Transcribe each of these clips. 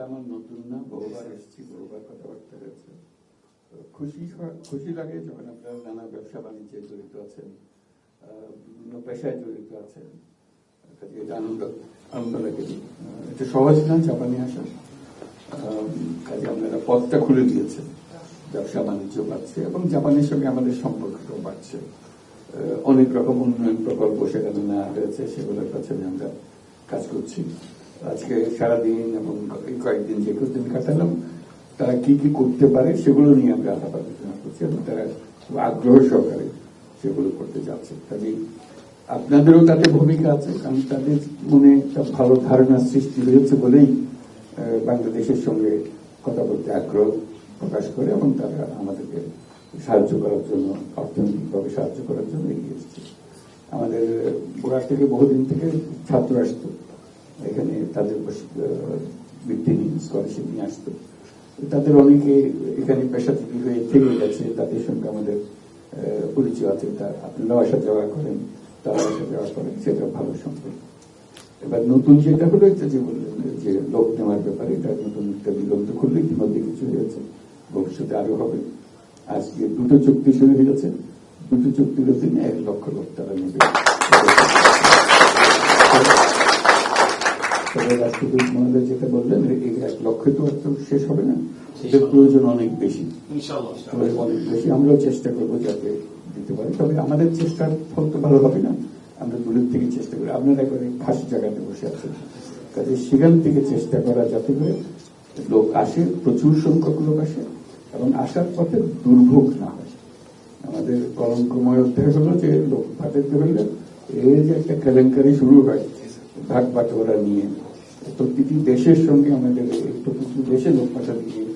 এটা আমার নতুন না? বহুবার এসেছি বহুবার কথাবার্তা হয়েছে। খুশি খুশি লাগে যখন আপনারা নানা ব্যবসা বাণিজ্যে জড়িত আছেন বিভিন্ন পেশায় জড়িত আছেন। কাজে এটা আনন্দ আনন্দ লাগে। এটা সহজ না জাপানে আসা। কাজে আপনারা পথটা খুলে দিয়েছেন। ব্যবসা বাণিজ্য বাড়ছে এবং জাপানের সঙ্গে আমাদের সম্পর্কটাও বাড়ছে। অনেক রকম উন্নয়ন প্রকল্প সেখানে নেওয়া হয়েছে সেগুলোর পেছনে আমরা কাজ করছি। আজকে সারাদিন এবং কয়েকদিন যে কয়েকদিন কাটালাম, তারা কি কি করতে পারে সেগুলো নিয়ে আমরা আলাপ আলোচনা করছি এবং তারা আগ্রহ সহকারে সেগুলো করতে যাচ্ছে। কাজেই আপনাদেরও তাতে ভূমিকা আছে, কারণ তাদের মনে একটা ভালো ধারণা সৃষ্টি হয়েছে বলেই বাংলাদেশের সঙ্গে কথা বলতে আগ্রহ প্রকাশ করে এবং তারা আমাদেরকে সাহায্য করার জন্য, অর্থনৈতিকভাবে সাহায্য করার জন্য এগিয়ে এসেছে। আমাদের গোড়ার থেকে বহুদিন থেকে ছাত্র আসতো। এখানে তাদের বৃত্তি নিয়ে স্কলারশিপ নিয়ে আসতো। তাদের অনেকে এখানে পেশাজীবী হয়ে থেকে গেছে, তাদের সঙ্গে আমাদের পরিচয় আছে। তা আপনারাও আসা যাওয়া করেন তারা আসা যাওয়া করেন, সেটা ভালো সম্পর্ক। এবার নতুন যেটা হলো যে বললেন যে লোক নেওয়ার ব্যাপারে, এটা নতুন একটা দিগন্ত খুললে ইতিমধ্যে কিছু হয়েছে, ভবিষ্যতে আরও হবে। আজকে দুটো চুক্তি শুরু হয়েছে দুটো চুক্তির অধীনে এক লক্ষ লোক তারা নেবে। তবে রাষ্ট্রপতি মহোদয় যেটা বললেন এক লক্ষ তো আর তো শেষ হবে না। এদের প্রয়োজন অনেক বেশি। অনেক বেশি। আমরাও চেষ্টা করব যাতে দিতে পারি। তবে আমাদের চেষ্টার ফল তো ভালো হবে না। আমরা দূরের থেকে চেষ্টা করি। আপনারা একবারে খাস জায়গাতে বসে আছেন। কাজে সেখান থেকে চেষ্টা করা যাতে করে লোক আসে প্রচুর সংখ্যক লোক আসে এবং আসার পথে দুর্ভোগ না হয়। আমাদের কলঙ্কময় অধ্যায় হলো যে লোক ভাটের হইলে এই যে একটা কেলেঙ্কারি শুরু হয় ভাগ বাটোয়ারা নিয়ে। প্রতিটি দেশের সঙ্গে আমাদের এই প্রতিটি দেশে লোক পাঠাতে গিয়ে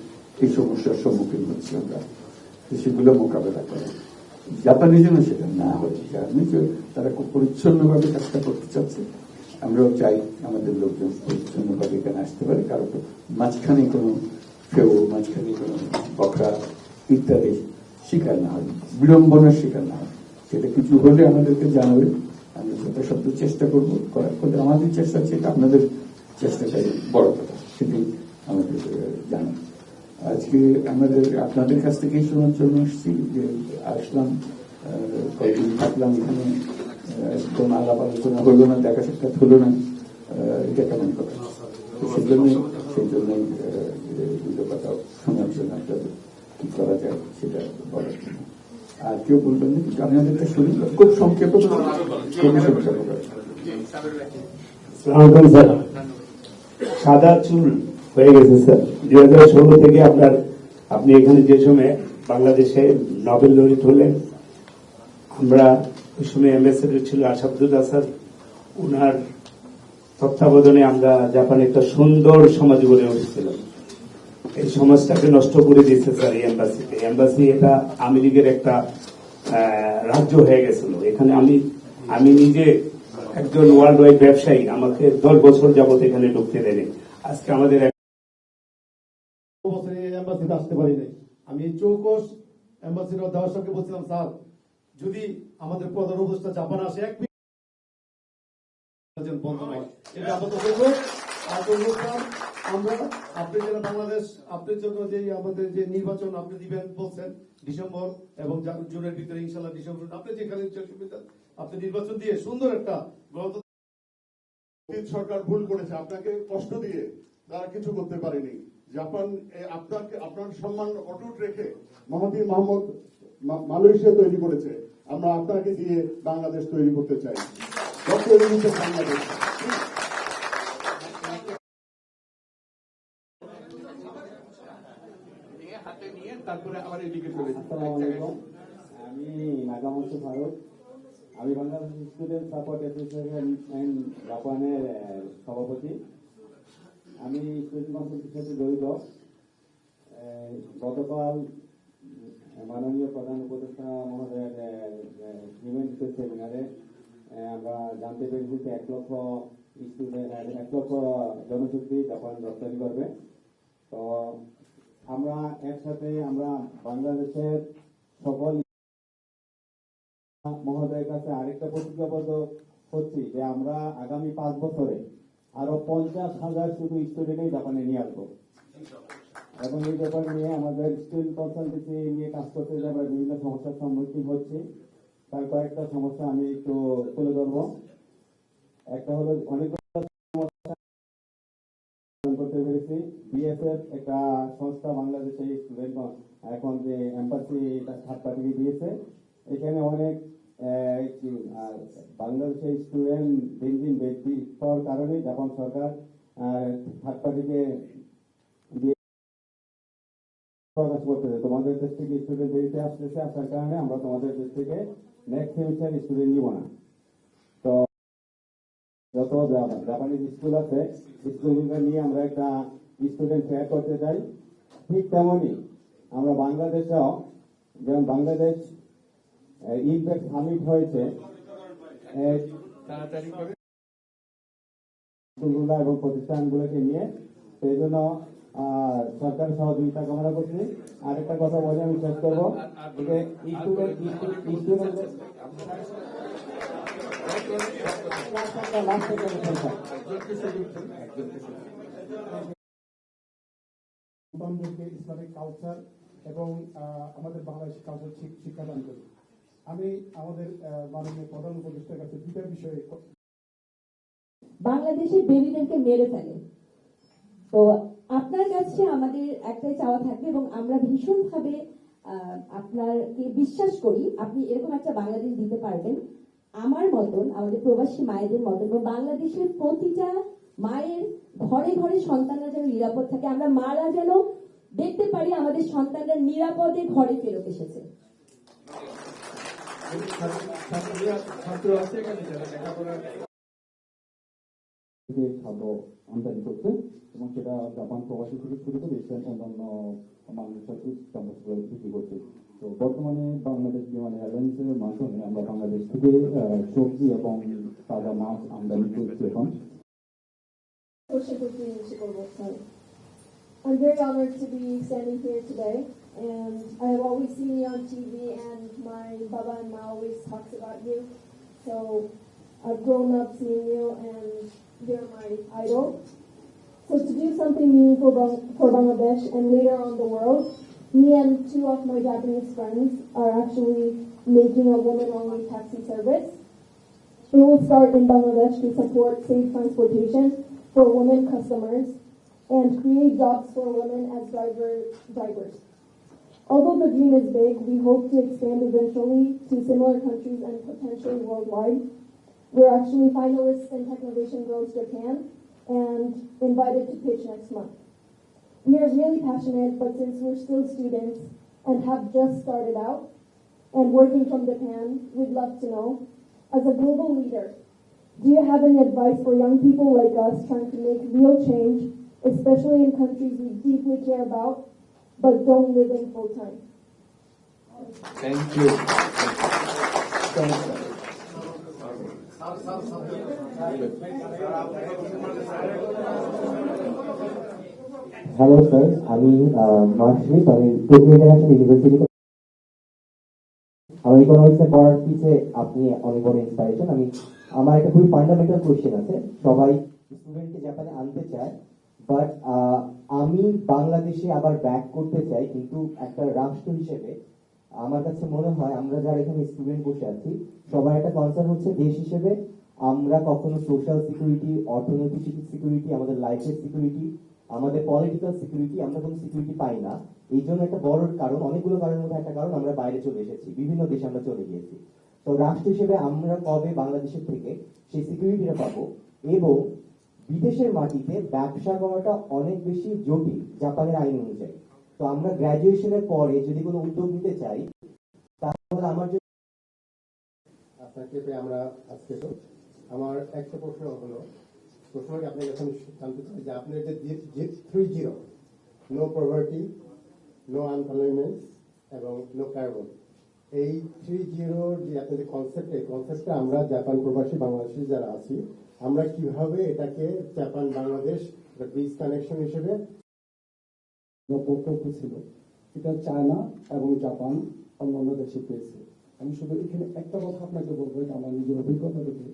এই সমস্যার সম্মুখীন হচ্ছি আমরা। সেগুলো মোকাবেলা করে জাপানে যেন সেটা না হয় জানি তারা খুব পরিচ্ছন্নভাবে কাজটা করতে চাচ্ছে। আমরাও চাই আমাদের লোকজন পরিচ্ছন্নভাবে এখানে আসতে পারে কারও তো মাঝখানে কোনো ফেউ, মাঝখানে কোনো বকরা ইত্যাদি শিকার না হয়, বিড়ম্বনার শিকার না হয়। সেটা কিছু হলে আমাদেরকে জানাবে আমরা যথাসাধ্য চেষ্টা করব, করার ফলে আমাদের চেষ্টা সেটা আপনাদের চেষ্টাটাই বড় কথা সেটি আমাদের জানা। আজকে আমাদের, আপনাদের কাছ থেকেই শোনার জন্য এসেছি যে আসলাম কয়েকদিন থাকলাম এখানে একদম আলাপ আলোচনা হলো না, দেখা সাক্ষাৎ হলো না এটা কেমন কথা? সেই জন্যই সেই জন্যই দুটো কথা শোনার জন্য আপনাদের কি করা যায় সেটা বলার জন্য। আর কেউ বলবেন না, কিন্তু আপনাদেরটা শুনি। খুব সংক্ষেপে সাদা চুল হয়ে গেছে, স্যার। দুই হাজার ষোলো থেকে আপনার, আপনি এখানে যে সময় বাংলাদেশে নোবেল লরিট হলেন, আমরা ওই সময় অ্যাম্বাসেডর ছিল আসাদুল্লাহ স্যার। ওনার তত্ত্বাবধানে আমরা জাপানে একটা সুন্দর সমাজ গড়ে উঠেছিলাম। এই সমাজটাকে নষ্ট করে দিয়েছে স্যার এম্বাসিতে এম্বাসি এটা আওয়ামী লীগের একটা রাজ্য হয়ে গেছিল। এখানে আমি আমি নিজে একজন ওয়ার্ল্ড ওয়াইড ব্যবসায়ী, আমাকে দশ বছর যাবত এখানে ঢুকতে দেয়নি। আজকে আমাদের আসতে পারি নাই আমি চৌকস এম্বাসিডর দেওয়ার সঙ্গে বলছিলাম, স্যার, যদি আমাদের প্রধান উপদেষ্টা জাপান আসে, এক বন্ধ নয় এটা আপাতত আমরা আপনি যারা বাংলাদেশ আপনার জন্য যে আমাদের যে নির্বাচন, আপনি দিবেন বলছেন, ডিসেম্বর এবং জুনের ভিতরে ইনশাল্লাহ ডিসেম্বর, আপনি যেখানে আপনি নির্বাচন দিয়ে সুন্দর একটা গণতন্ত্র সরকার ভুল করেছে। আপনাকে কষ্ট দিয়ে তারা কিছু করতে পারেনি। জাপান আপনাকে, আপনার সম্মান অটুট রেখে মহাদির মোহাম্মদ মা- মালয়েশিয়া তৈরি করেছে। আমরা আপনাকে দিয়ে বাংলাদেশ তৈরি করতে চাই। বাংলাদেশ। তারপরে আবার এদিকে চলে আমি নাগামন্ত ফারুক। আমি Bangladesh student support association and জাপানের সভাপতি। আমি স্টুডেন্ট কাউন্সিলের সাথে জড়িত। গতকাল মাননীয় প্রধান উপদেষ্টা মহোদয়ের নিমন্ত্রিত সেমিনারে আমরা জানতে পেরেছি যে এক লক্ষ স্টুডেন্ট এক লক্ষ জনশক্তি জাপান রপ্তানি করবে। তো আমরা একসাথে আমরা বাংলাদেশের সকল মহোদয়ের কাছে আরেকটা প্রতিজ্ঞাবদ্ধ হচ্ছি যে আমরা আগামী পাঁচ বছরে আরও পঞ্চাশ হাজার শুধু স্টুডেন্টই জাপানে নিয়ে আসব। এবং এই ব্যাপার নিয়ে আমাদের স্টুডেন্ট কনসালটেন্সি নিয়ে কাজ করতে গিয়ে আমরা বিভিন্ন সমস্যার সম্মুখীন হচ্ছি। তার কয়েকটা সমস্যা আমি একটু তুলে ধরবো। একটা হলো অনেক করতে বিএসএফ একটা সংস্থা বাংলাদেশে স্টুডেন্ট এখন যে এম্বাসি পার্টি দিয়েছে। এখানে অনেক বাংলাদেশের স্টুডেন্ট দিন দিন বৃদ্ধি পাওয়ার কারণে জাপান সরকার থার্ড পার্টিকে প্রকাশ করতেছে। তোমাদের দেশ থেকে স্টুডেন্ট বেরিয়ে আসতেছে, আসার কারণে আমরা তোমাদের দেশ থেকে নেক্সট সেমিস্টার স্টুডেন্ট নিব না। যত জাপানিজ স্কুল আছে স্কুলগুলো নিয়ে আমরা একটা স্টুডেন্ট ফেয়ার করতে চাই ঠিক তেমনই আমরা বাংলাদেশেও যেমন বাংলাদেশ ইম্প্যাক্ট সামিট হয়েছে স্কুলগুলো এবং প্রতিষ্ঠানগুলোকে নিয়ে সেই জন্য আহ, সরকারের সহযোগিতা কামনা করছি। আরেকটা কথা বলে আমি শেষ করব স্টুডেন্ট স্টুডেন্ট ইসলামিক কালচার এবং আমাদের কালচার শিক্ষাদান করি। আমি আমাদের মাননীয় প্রধান উপদেষ্টার কাছে বিষয়ে বাংলাদেশে বেবিদেরকে মেরে ফেলে। তো আপনার কাছে আমাদের একটাই চাওয়া থাকবে এবং আমরা ভীষণভাবে আহ, আপনাকে বিশ্বাস করি আপনি এরকম একটা বাংলাদেশ দিতে পারবেন। আমার মতন, আমাদের প্রবাসী মায়েদের মতন এবং বাংলাদেশের প্রতিটা মায়ের ঘরে ঘরে সন্তানরা যেন নিরাপদ থাকে, আমরা মারা যেন দেখতে পারি আমাদের সন্তানরা নিরাপদে ঘরে ফেরত এসেছে। আমদানি এবং সেটা জাপান প্রবাসী থেকে শুরু করে এশিয়ান অন্যান্য মানুষের সাথে বিক্রি করছে। তো বর্তমানে বাংলাদেশ বিমান এয়ারলাইন্সের মাধ্যমে আমরা বাংলাদেশ থেকে আহ, সবজি এবং তাজা মাছ আমদানি করছি এখন Worship with me, Mr. Goldberg, sorry. I'm very honored to be standing here today, and I have always seen you on TV, and my Baba and Ma always talks about you. So I've grown up seeing you, and you're my idol. So to do something meaningful Bang- for Bangladesh and later on the world, me and two of my Japanese friends are actually making a woman-only taxi service. It will start in Bangladesh to support safe transportation for women customers and create jobs for women as driver drivers. Although the dream is big, we hope to expand eventually to similar countries and potentially worldwide. We're actually finalists in Technovation Girls Japan and invited to pitch next month we are really passionate, but since we're still students and have just started out and working from Japan, we'd love to know, as a global leader, do you have any advice for young people like us trying to make real change, especially in countries we deeply care about, but don't live in full time? Thank you. Thank you. Thank you. Hello sir, আমি marksheet আমি Tokyo international ইউনিভার্সিটিতে আমার ইকোনমিক্সে পড়ার পিছে আপনি অনেক বড় ইন্সপাইরেশন আমি, আমার একটা খুবই ফান্ডামেন্টাল কোয়েশ্চেন আছে। সবাই স্টুডেন্টকে জাপানে আনতে চায় বাট আমি বাংলাদেশে আবার ব্যাক করতে চাই, কিন্তু একটা রাষ্ট্র হিসেবে আমার কাছে মনে হয় আমরা যারা এখানে স্টুডেন্ট বসে আছি, সবার একটা কনসার্ন হচ্ছে দেশ হিসেবে আমরা কখনো সোশ্যাল সিকিউরিটি অর্থনৈতিক সিকিউরিটি আমাদের লাইফের সিকিউরিটি আমাদের পলিটিক্যাল সিকিউরিটি আমরা কোনো সিকিউরিটি পাই না। এই জন্য একটা বড় কারণ, অনেকগুলো কারণের মধ্যে একটা কারণ, আমরা বাইরে চলে এসেছি। বিভিন্ন দেশে আমরা চলে গিয়েছি। তো রাষ্ট্র হিসেবে আমরা কবে বাংলাদেশের থেকে সেই সিকিউরিটিটা পাবো? এবং বিদেশের মাটিতে ব্যবসা করাটা অনেক বেশি জটিল, জাপানের আইন অনুযায়ী। তো আমরা গ্রাজুয়েশনের পরে যদি কোনো উদ্যোগ নিতে চাই, তাহলে আমার জন্য আপনাকে আমরা আজকে আমার একটা প্রশ্ন হলো আপনার কাছে আমি জানতে চাই যে আপনার যে three zero no poverty no unemployment এবং নো কার্বন এই থ্রি জিরোর যে আপনাদের কনসেপ্ট এই কনসেপ্টটা আমরা জাপান প্রবাসী বাংলাদেশি যারা আছি, আমরা কীভাবে এটাকে জাপান, বাংলাদেশ ব্রিজ কানেকশন হিসেবে প্রকল্প ছিল, এটা চায়না এবং জাপান অন্যান্য দেশে পেয়েছে। আমি শুধু এখানে একটা কথা আপনাকে বলব, এটা আমার নিজের অভিজ্ঞতা থেকে।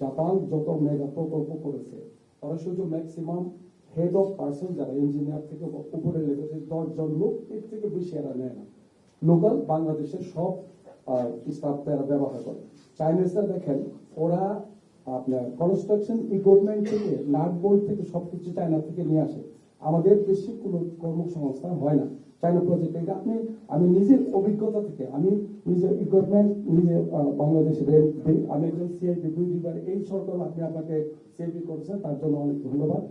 জাপান যত মেগা প্রকল্প করেছে, তারা শুধু ম্যাক্সিমাম হেড অফ পার্সন যারা ইঞ্জিনিয়ার থেকে উপরে লেগেছে দশজন লোক এর থেকে বেশি এরা নেয় না। লোকাল বাংলাদেশের সব স্টাফ এরা ব্যবহার করে। চাইনিজরা দেখেন, ওরা আপনার কনস্ট্রাকশন ইকুইপমেন্ট থেকে নাট বোল্ট থেকে সবকিছু চায়না থেকে নিয়ে আসে। আমাদের বেশি কোনো কর্মসংস্থান হয় না। চাইনা প্রজেক্ট এটা আপনি আমি নিজের অভিজ্ঞতা থেকে, আমি নিজের ইকুইপমেন্ট নিজে বাংলাদেশে রেন্ট আমি একজন সিআইপি দুই দুইবার এই সরকার আপনি আমাকে সিআইপি করেছেন, তার জন্য অনেক ধন্যবাদ।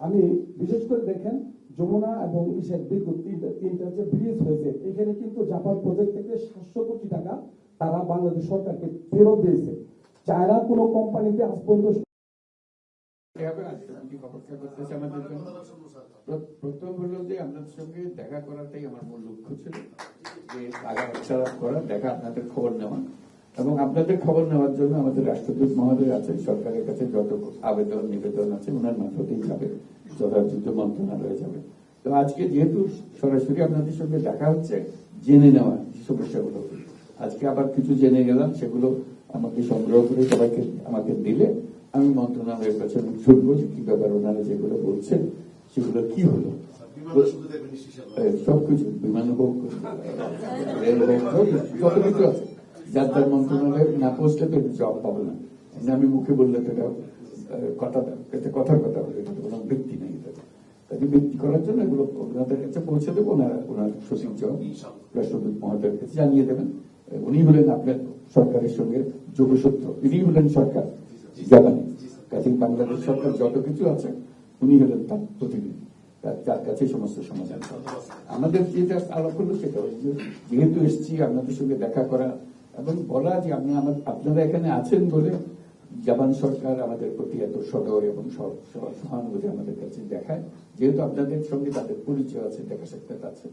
আমি বিশেষ করে দেখেন, যমুনা এবং ইসের বিদ্যুৎ তিনটা তিনটা যে ব্রিজ হয়েছে। এখানে কিন্তু জাপান প্রজেক্ট থেকে সাতশো কোটি টাকা তারা বাংলাদেশ সরকারকে ফেরত দিয়েছে। চায়না কোনো কোম্পানিতে আজ পর্যন্ত আজকে অপেক্ষা করতেছে আমাদের জন্য। প্র- প্রথম হলো যে আপনাদের সঙ্গে দেখা করাটাই আমার মূল লক্ষ্য ছিল, যে আলাপ করা, দেখা আপনাদের খবর নেওয়া। এবং আপনাদের খবর নেওয়ার জন্য আমাদের রাষ্ট্রদূত মহোদয় আছে সরকারের কাছে যত আবেদন, নিবেদন আছে, ওনার মাধ্যমেই যাবে যথাযথ মন্ত্রণালয়ে যাবে। তো আজকে যেহেতু সরাসরি আপনাদের সঙ্গে দেখা হচ্ছে, জেনে নেওয়া সমস্যাগুলো। আজকে আবার কিছু জেনে গেলাম, সেগুলো আমাকে সংগ্রহ করে সবাইকে আমাকে দিলে আমি মন্ত্রণালয়ের কাছে শুনব যে কি ব্যাপার ওনারা যেগুলো বলছেন সেগুলো কি হলো? সবকিছু বিমান হোক রেল হোক যত কিছু আছে। যার যার মন্ত্রণালয়ে না পৌঁছলে তো জব পাবো না। আমি মুখে বললে তো এটা কথা এটা কথার কথা হবে এটা কোনো ব্যক্তি নেই কাজে ব্যক্তি করার জন্য এগুলো ওনাদের কাছে পৌঁছে দেবো ওনারা ওনার সচিব রাষ্ট্রদূত মহোদয়ের কাছে জানিয়ে দেবেন। উনি হলেন আপনার সরকারের সঙ্গে যোগসূত্র ইনি হলেন সরকার। বাংলাদেশ সরকার যত কিছু আছে, উনি হলেন তার প্রতিনিধি। তার- কাছে সমস্ত সমাধান। আমাদের আলাপ সেটা যেহেতু এসছি, আপনাদের সঙ্গে দেখা করা এবং বলা যে আমার- আপনারা এখানে আছেন বলে জাপান সরকার আমাদের প্রতি এত সদয় এবং সহ- সহ- সহানুভূতি আমাদের কাছে দেখায়। যেহেতু আপনাদের সঙ্গে তাদের পরিচয় আছে, দেখা সাক্ষাৎ আছে,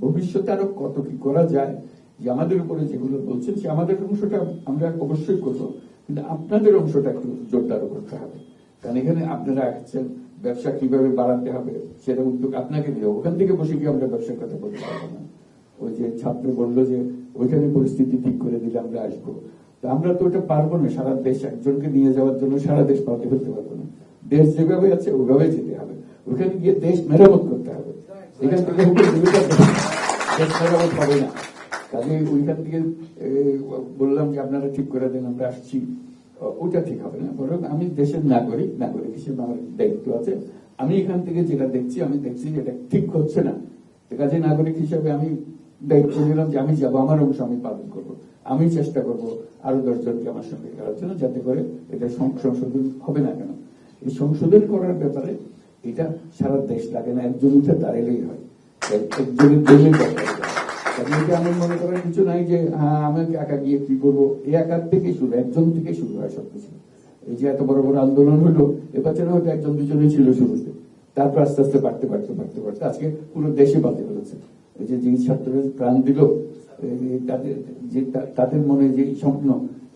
ভবিষ্যতে আরও কত কি করা যায়, যে আমাদের উপরে যেগুলো বলছেন সে আমাদের অংশটা আমরা অবশ্যই করব। কিন্তু আপনাদের অংশটা একটু জোরদার করতে হবে। কারণ এখানে আপনারা আসছেন ব্যবসা কীভাবে বাড়াতে হবে সেটা উদ্যোগ আপনাকে নিয়ে। ওখান থেকে বসে গিয়ে আমরা ব্যবসার কথা বলতে পারব না। ওই যে ছাত্র বলল যে ওইখানে পরিস্থিতি ঠিক করে দিলে আমরা আসব। তা আমরা তো ওটা পারব না। সারা দেশ একজনকে নিয়ে যাওয়ার জন্য সারা দেশ পাতে ফেলতে পারব না। দেশ যেভাবে আছে ওইভাবে যেতে হবে। ওইখানে গিয়ে দেশ মেরামত করতে হবে। এখান থেকে দেশ মেরামত হবে না। কাজে ওইখান থেকে বললাম যে আপনারা ঠিক করে দেন, আমরা আসছি। ওটা ঠিক হবে না। বরং আমি দেশের নাগরিক নাগরিক হিসেবে আমার দায়িত্ব আছে। আমি এখান থেকে যেটা দেখছি, আমি দেখছি যে এটা ঠিক হচ্ছে না। কাজে নাগরিক হিসেবে আমি দায়িত্ব নিলাম যে আমি যাব, আমার অংশ আমি পালন করব। আমি চেষ্টা করব আরও দশজনকে আমার সঙ্গে করার জন্য, যাতে করে এটা সংশোধন হবে না কেন। এই সংশোধন করার ব্যাপারে এটা সারা দেশ লাগে না, একজন উঠে দাঁড়ালেই হয়। এক- একজনের জন্যই দরকার। কাজে আমি মনে করার কিছু নাই যে হ্যাঁ আমি একা গিয়ে কি করব? এই একার থেকে শুরু, একজন থেকে শুরু হয় সবকিছু। এই যে এত বড় বড় আন্দোলন হলো এবছরে হয়তো একজন দুজনেই ছিল শুরুতে। তারপর আস্তে আস্তে বাড়তে বাড়তে বাড়তে বাড়তে। আজকে পুরো দেশে বাড়তে ফেলেছে। এই যে যে ছাত্ররা প্রাণ দিল তাদের, যে তাদের মনে যে স্বপ্ন,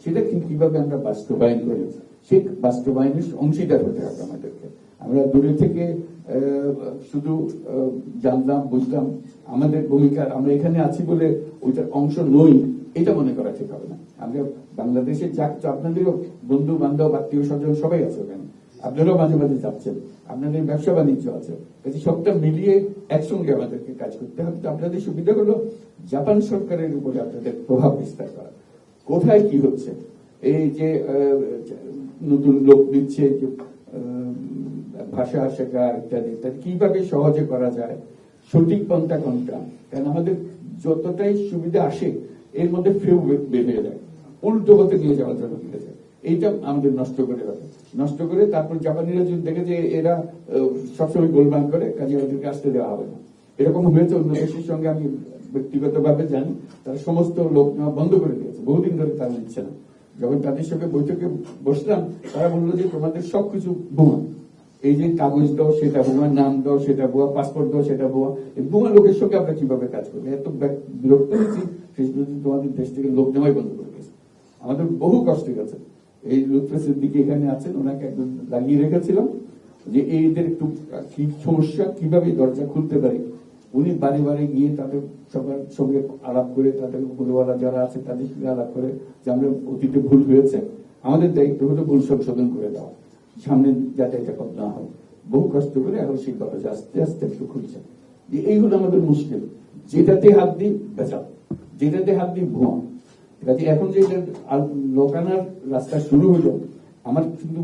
সেটা কীভাবে আমরা বাস্তবায়ন করি? সে বাস্তবায়নের অংশীদার হতে হবে আমাদেরকে। আমরা দূরে থেকে শুধু জানলাম, বুঝলাম আমাদের ভূমিকা আমরা এখানে আছি বলে ওইটার অংশ নই, এটা মনে করা ঠিক হবে না। আমরা বাংলাদেশে তো আপনাদেরও বন্ধু বান্ধব, আত্মীয় স্বজন সবাই আছে ওখানে। আপনারাও মাঝে মাঝে যাচ্ছেন, আপনাদের ব্যবসা বাণিজ্য আছে। কাজে সবটা মিলিয়ে একসঙ্গে আমাদেরকে কাজ করতে হবে। তো আপনাদের সুবিধা হলো জাপান সরকারের উপরে আপনাদের প্রভাব বিস্তার করা। কোথায় কি হচ্ছে? এই যে নতুন লোক দিচ্ছে ভাষা শেখা, ইত্যাদি ইত্যাদি। কীভাবে সহজে করা যায়? সঠিক পন্থা কোনটা? কারণ আমাদের যতটাই সুবিধা আসে, এর মধ্যে ফেউ বের যায়। উল্টো পথে নিয়ে যাওয়ার জন্য ফিরে যায়। এইটা আমাদের নষ্ট করে রাখে নষ্ট করে তারপর জাপানিরা যদি দেখে যে এরা সবসময় গোলমাল করে, কাজে ওদেরকে আসতে দেওয়া হবে না। এরকম হয়েছে, অন্য দেশের সঙ্গে আমি ব্যক্তিগতভাবে জানি। তারা সমস্ত লোক নেওয়া বন্ধ করে দিয়েছে। বহুদিন ধরে তারা নিচ্ছে না। যখন তাদের সঙ্গে বৈঠকে বসলাম, তারা বলল যে তোমাদের সবকিছু বোমা। এই যে কাগজ দাও, সেটা বোমা, নাম দাও, সেটা বোয়া পাসপোর্ট দাও, সেটা বোয়া এই বোমা লোকের সঙ্গে আমরা কীভাবে কাজ করব এত বিরক্ত শেষ পর্যন্ত তোমাদের দেশ থেকে লোক নেওয়াই বন্ধ করে দিয়েছে। আমাদের বহু কষ্ট গেছে। এই লুৎফেসের দিকে এখানে আছেন, ওনাকে একদম লাগিয়ে রেখেছিলাম যে এইদের একটু কি সমস্যা, কীভাবে দরজা খুলতে পারে? উনি বাড়ি বাড়ি গিয়ে তাদের সবার সঙ্গে আলাপ করে, তাদের উপরওয়ালা যারা আছে, তাদের সঙ্গে আলাপ করে যে আমরা অতীতে ভুল হয়েছে। আমাদের দায়িত্ব হলো ভুল সংশোধন করে দেওয়া। সামনে যাতে এটা না হয় বহু কষ্ট করে এখন সেই দরজা আস্তে আস্তে একটু খুলছে। যে এইগুলো আমাদের মুশকিল। যেটাতে হাত দিই বেচাও যেটাতে হাত দিই, ভুয়া। কাজে এখন যে লোকানার রাস্তা শুরু হলো, আমার কিন্তু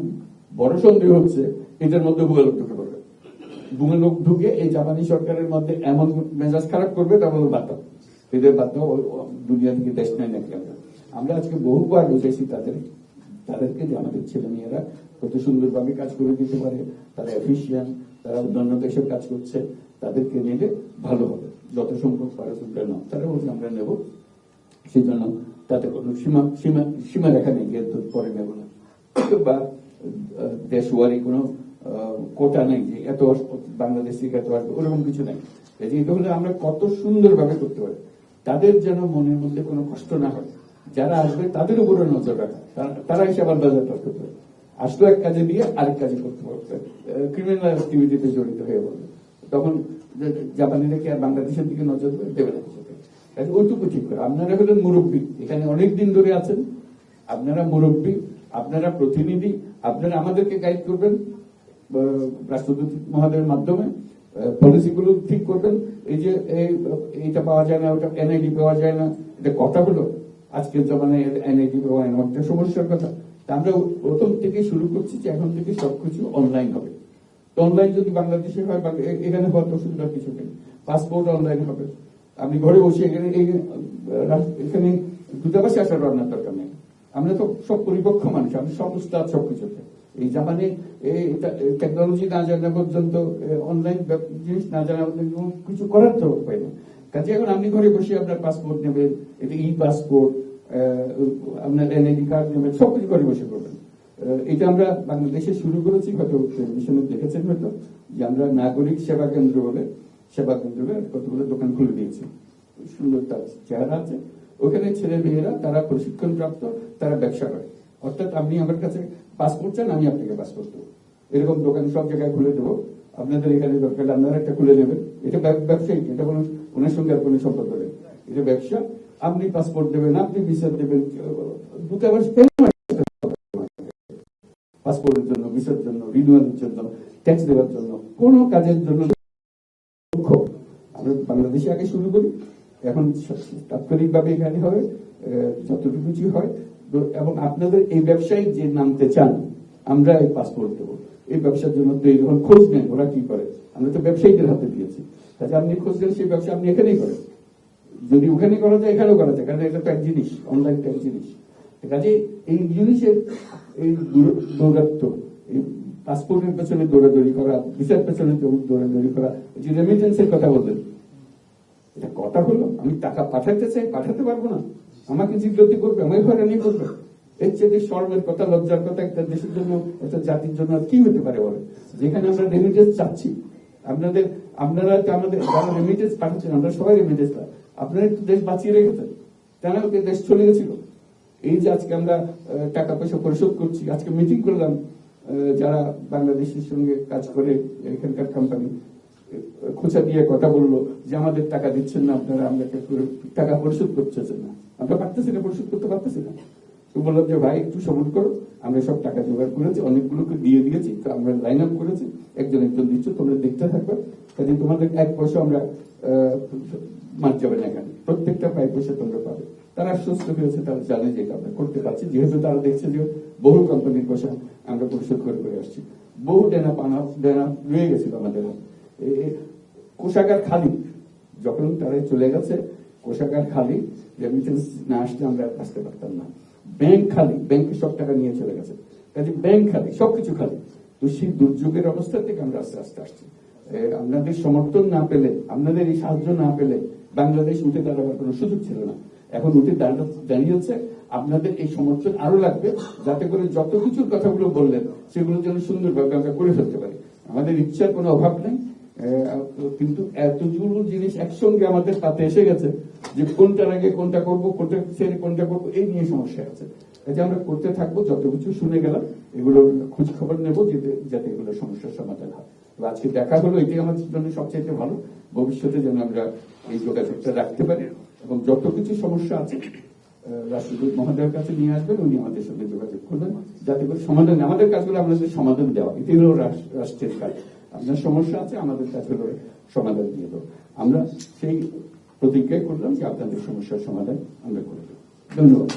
বড় সন্দেহ হচ্ছে, এটার মধ্যে ভুয়া লোক ঢুকে পড়বে। ভুয়া লোক ঢুকে এই জাপানি সরকারের মধ্যে এমন মেজাজ খারাপ করবে তারপর বাদ দাও। এদের ও দুনিয়া থেকে দেশ নেয় নাকি আমরা? আমরা আজকে বহুবার বুঝেছি তাদের তাদেরকে যে আমাদের ছেলে মেয়েরা কত সুন্দরভাবে কাজ করে দিতে পারে তারা এফিসিয়েন্ট তারা অন্যান্য দেশের কাজ করছে তাদেরকে নিলে ভালো হবে। যত সংখ্যক পারে তোমরা নাও। তারা বলছে আমরা নেব। সেই জন্য তাতে কোনো সীমা সীমা সীমা রেখা নেই যে পরে নেব না। বা আহ, দেশওয়ারি কোনো কোটা নেই যে এত বাংলাদেশ থেকে এত আসবে ওরকম কিছু নেই। এটা হলে আমরা কত সুন্দরভাবে করতে পারি। তাদের যেন মনের মধ্যে কোনো কষ্ট না হয়। যারা আসবে তাদের উপরে নজর রাখা। তারা- আবার বাজার করতে পারে। আসলো এক কাজে দিয়ে আরেক কাজে করতে পারবে ক্রিমিনাল অ্যাক্টিভিটিতে জড়িত হয়ে বলবে তখন জাপানিরা কি আর বাংলাদেশের দিকে নজর দেবে? না। ওইটুকু ঠিক করে। আপনারা হলেন মুরব্বী। এখানে অনেক দিন ধরে আছেন। আপনারা মুরব্বী, আপনারা প্রতিনিধি, আপনারা আমাদেরকে গাইড করবেন রাষ্ট্রদূত মহোদয়ের মাধ্যমে পলিসিগুলো ঠিক করবেন। এই যে এইটা পাওয়া যায় না, ওটা এনআইডি পাওয়া যায় না, এটা কথা হলো আজকের জমানায় এনআইডি পাওয়া যায় না। একটা সমস্যার কথা। আমরা প্রথম থেকে শুরু করছি যে এখন থেকে সবকিছু অনলাইন হবে। তো অনলাইন যদি বাংলাদেশে হয় বা এখানে হওয়ার অসুবিধার কিছু নেই। পাসপোর্ট অনলাইন হবে। আপনি ঘরে বসে এখানে এখানে দূতাবাসে আসার রান্নার দরকার নেই। আমরা তো সব পরিপক্ষ মানুষ আমি সব উস্তাদ সব কিছুতে এই এই টেকনোলজি না জানা পর্যন্ত অনলাইন জিনিস না জানা কিছু করার তো উপায় না কাজে এখন আপনি ঘরে বসে আপনার পাসপোর্ট নেবেন এটা ই পাসপোর্ট আপনার এনআইডি কার্ড নেবেন সবকিছু ঘরে বসে করবেন এটা আমরা বাংলাদেশে শুরু করেছি, হয়তো টেলিভিশনে দেখেছেন হয়তো, যে আমরা নাগরিক সেবা কেন্দ্র বলে সেবা কেন্দ্র কতগুলো দোকান খুলে দিয়েছি। সুন্দর তার চেহারা আছে। ওখানে ছেলে মেয়েরা, তারা প্রশিক্ষণ প্রাপ্ত তারা ব্যবসা করে। অর্থাৎ আপনি আমার কাছে পাসপোর্ট চান, আমি আপনাকে পাসপোর্ট দেবো। এরকম দোকান সব জায়গায় খুলে দেবো। আপনাদের এখানে দরকার আপনারা একটা খুলে নেবেন। এটা ব্যব- ব্যবসায়িক, এটা কোনো ওনার সঙ্গে আর কোনো সম্পর্ক নেই। এটা ব্যবসা। আপনি পাসপোর্ট দেবেন আপনি ভিসা দেবেন দূতাবাস পাসপোর্টের জন্য ভিসার জন্য জন্য ট্যাক্স দেওয়ার জন্য কাজের জন্য আমরা বাংলাদেশে আগে শুরু করি এখন তাৎক্ষণিকভাবে এখানে আহ, যতটুকু হয়। এবং আপনাদের এই ব্যবসায়ী যে নামতে চান আমরা এই পাসপোর্ট দেবো। এই ব্যবসার জন্য এই যখন খোঁজ নেন ওরা কি করে? আমরা তো ব্যবসায়ীদের হাতে দিয়েছি। কাজে আপনি খোঁজ নেন সেই ব্যবসা আপনি এখানেই করেন। যদি ওখানে করা যায়, এখানেও করা যায়, কারণ এটা তো এক জিনিস অনলাইন এক জিনিস। কাজে এই জিনিসের এই দৌরাত্ম এই পাসপোর্টের পেছনে দৌড়াদৌড়ি করা ভিসার পেছনে দৌড়াদৌড়ি করা যে রেমিটেন্সের কথা বললেন, এটা কথা হলো? আমি টাকা পাঠাতে চাই, পাঠাতে পারব না। আমাকে জিজ্ঞাসা করবে আমাকে হয়রানি করবে। এর চেয়ে শর্মের কথা, লজ্জার কথা, একটা দেশের জন্য, একটা জাতির জন্য কি হতে পারে বলে যেখানে আমরা রেমিটেন্স চাচ্ছি। আপনাদের, আপনারা আমাদের, যারা রেমিটেন্স পাঠাচ্ছেন, আমরা সবাই রেমিটেন্স আপনারা একটু দেশ বাঁচিয়ে রেখেছেন। কেন? ওকে দেশ চলে গেছিল। এই যে আজকে আমরা টাকা পয়সা পরিশোধ করছি, আজকে মিটিং করলাম যারা বাংলাদেশের সঙ্গে কাজ করে এখানকার কোম্পানি খোঁচা দিয়ে কথা বলল যে আমাদের টাকা দিচ্ছেন না আপনারা, আমরা টাকা পরিশোধ করতেছেন না? আমরা পারতেছি না, পরিশোধ করতে পারতেছি না। বললাম যে, ভাই, একটু সবুর করো, আমরা সব টাকা জোগাড় করেছি, অনেকগুলোকে দিয়ে দিয়েছি, তো আমরা লাইন আপ করেছি, একজন একজন দিচ্ছ, তোমরা দেখতে থাকবে। কাজে তোমাদের এক পয়সা আমরা মার যাবে না এখানে প্রত্যেকটা পাই পয়সা তোমরা পাবে। তারা আশ্বস্ত হয়েছে, তারা জানে যে আমরা করতে পারছি। যেহেতু তারা দেখছে যে বহু কোম্পানির পয়সা আমরা পরিশোধ করে করে আসছি। বহু ডেনা পানা ডেনা রয়ে গেছিল আমাদের কোষাগার খালি। যখন তারা চলে গেছে, কোষাগার খালি রেমিটেন্স না আসলে আমরা আসতে পারতাম না। ব্যাংক খালি, ব্যাংকে সব টাকা নিয়ে চলে গেছে। কাজে ব্যাংক খালি, সবকিছু খালি। তো সেই দুর্যোগের অবস্থা থেকে আমরা আস্তে আস্তে আসছি। আপনাদের সমর্থন না পেলে, আপনাদের এই সাহায্য না পেলে বাংলাদেশ উঠে দাঁড়াবার কোনো সুযোগ ছিল না। এখন উঠে দাঁড়িয়েছে। আপনাদের এই সমর্থন আরও লাগবে, যাতে করে যত কিছুর কথাগুলো বললেন, সেগুলো যেন সুন্দরভাবে আমরা করে ফেলতে পারি। আমাদের ইচ্ছার কোনো অভাব নেই। কিন্তু এতগুলো জিনিস একসঙ্গে আমাদের পাতে এসে গেছে যে কোনটার আগে কোনটা করব, কোনটা ছেড়ে কোনটা করব, এই নিয়ে সমস্যা আছে। কাজে আমরা করতে থাকব, যত কিছু শুনে গেলাম এগুলো খোঁজ খবর নেব যাতে এগুলো সমস্যার সমাধান হয়। আজকে দেখা হলো, এটাই আমাদের জন্য সবচেয়ে ভালো। ভবিষ্যতে যেন আমরা এই যোগাযোগটা রাখতে পারি এবং যত কিছু সমস্যা আছে রাষ্ট্রদূত মহোদয়ের কাছে নিয়ে আসবেন, উনি আমাদের সঙ্গে যোগাযোগ করবেন, যাতে করে সমাধান আমাদের কাজগুলো আপনাদের সমাধান দেওয়া। এটি হলো রাষ্ট্রের কাজ। আপনার সমস্যা আছে, আমাদের কাজ হলো সমাধান দিয়ে দেবো আমরা সেই প্রতিজ্ঞাই করলাম যে আপনাদের সমস্যার সমাধান আমরা করে দেবো। ধন্যবাদ।